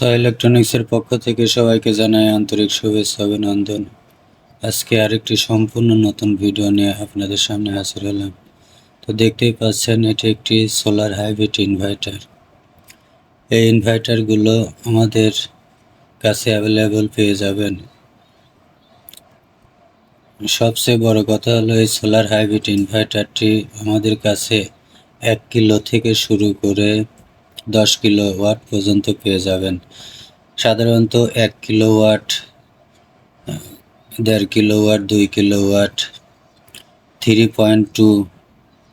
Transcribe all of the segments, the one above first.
So ইলেকট্রনিক্সের পক্ষ থেকে সবাইকে জানাই আন্তরিক শুভেচ্ছা অভিনন্দন। আজকে আরেকটি সম্পূর্ণ নতুন ভিডিও নিয়ে আপনাদের সামনে হাজির হলাম। তো দেখতেই পাচ্ছেন, এটি একটি সোলার হাইব্রিড ইনভার্টার এই ইনভার্টারগুলো আমাদের কাছে অ্যাভেলেবল পেয়ে যাবেন। সবচেয়ে বড় কথা হলো এই সোলার হাইব্রিড ইনভার্টারটি আমাদের কাছে এক কিলো থেকে শুরু করে দশ কিলো ওয়াট পর্যন্ত পেয়ে যাবেন। সাধারণত এক কিলো ওয়াট দেড় কিলো ওয়াট দুই kilowatt three point two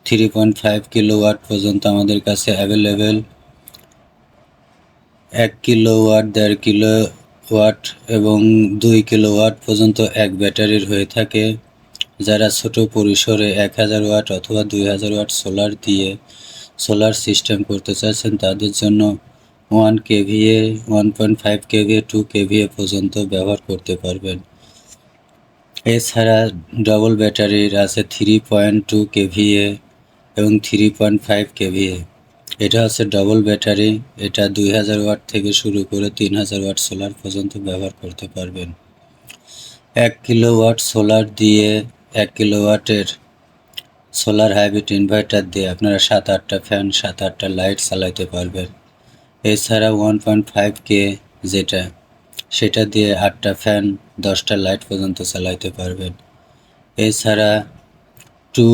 three point five kilowatt পর্যন্ত আমাদের কাছে অ্যাভেলেবেল এক কিলো ওয়াট দেড় কিলো ওয়াট এবং দুই কিলো ওয়াট পর্যন্ত এক ব্যাটারির হয়ে থাকে। যারা ছোট পরিসরে এক হাজার ওয়াট অথবা দুই হাজার ওয়াট সোলার দিয়ে সোলার সিস্টেম করতে চাচ্ছেন তাদের জন্য one KVA one point five KVA two KVA পর্যন্ত ব্যবহার করতে পারবেন। এছাড়া ডবল ব্যাটারির আছে থ্রি পয়েন্ট টু কেভিএ এবং থ্রি পয়েন্ট ফাইভ কেভিএ এটা হচ্ছে ডবল ব্যাটারি এটা দুই হাজার ওয়াট থেকে শুরু করে তিন হাজার ওয়াট সোলার পর্যন্ত ব্যবহার করতে পারবেন। এক কিলো ওয়াট সোলার দিয়ে এক কিলো ওয়াটের সোলার হাইব্রিড ইনভার্টার দিয়ে আপনারা সাত আটটা ফ্যান সাত আটটা লাইট চালাইতে পারবেন। এছাড়া ওয়ান পয়েন্ট ফাইভ কে যেটা, সেটা দিয়ে আটটা ফ্যান, দশটা লাইট পর্যন্ত চালাইতে পারবেন। এছাড়া টু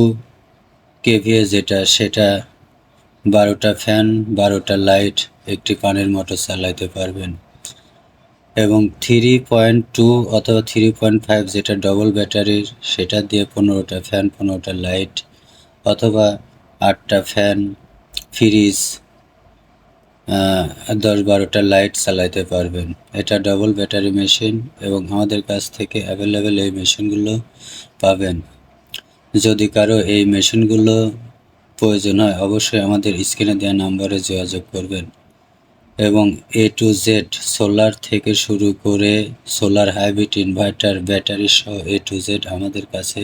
কেভিএ যেটা, সেটা বারোটা ফ্যান, বারোটা লাইট একটি পানির মোটর চালাইতে পারবেন। এবং থ্রি পয়েন্ট টু অথবা থ্রি পয়েন্ট ফাইভ যেটা ডবল ব্যাটারির সেটা দিয়ে পনেরোটা ফ্যান, পনেরোটা লাইট অথবা আটটা ফ্যান, ফ্রিজ দশ বারোটা লাইট চালাইতে পারবেন। এটা ডবল ব্যাটারি মেশিন এবং আমাদের কাছ থেকে অ্যাভেলেবেল এই মেশিনগুলো পাবেন। যদি কারও এই মেশিনগুলো প্রয়োজন হয়, অবশ্যই আমাদের স্ক্রিনে দেওয়া নাম্বারে যোগাযোগ করবেন। এবং এ টু জেড সোলার থেকে শুরু করে সোলার হাইব্রিড ইনভার্টার ব্যাটারি সহ এ টু জেড আমাদের কাছে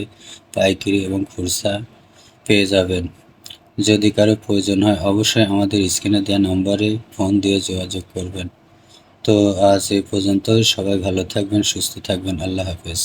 পাইকারি এবং খুরসা পেয়ে যাবেন। যদি কারও প্রয়োজন হয়, অবশ্যই আমাদের স্ক্রিনে দেওয়া নম্বরে ফোন দিয়ে যোগাযোগ করবেন। তো আজ এই পর্যন্ত সবাই ভালো থাকবেন, সুস্থ থাকবেন। আল্লাহ হাফেজ।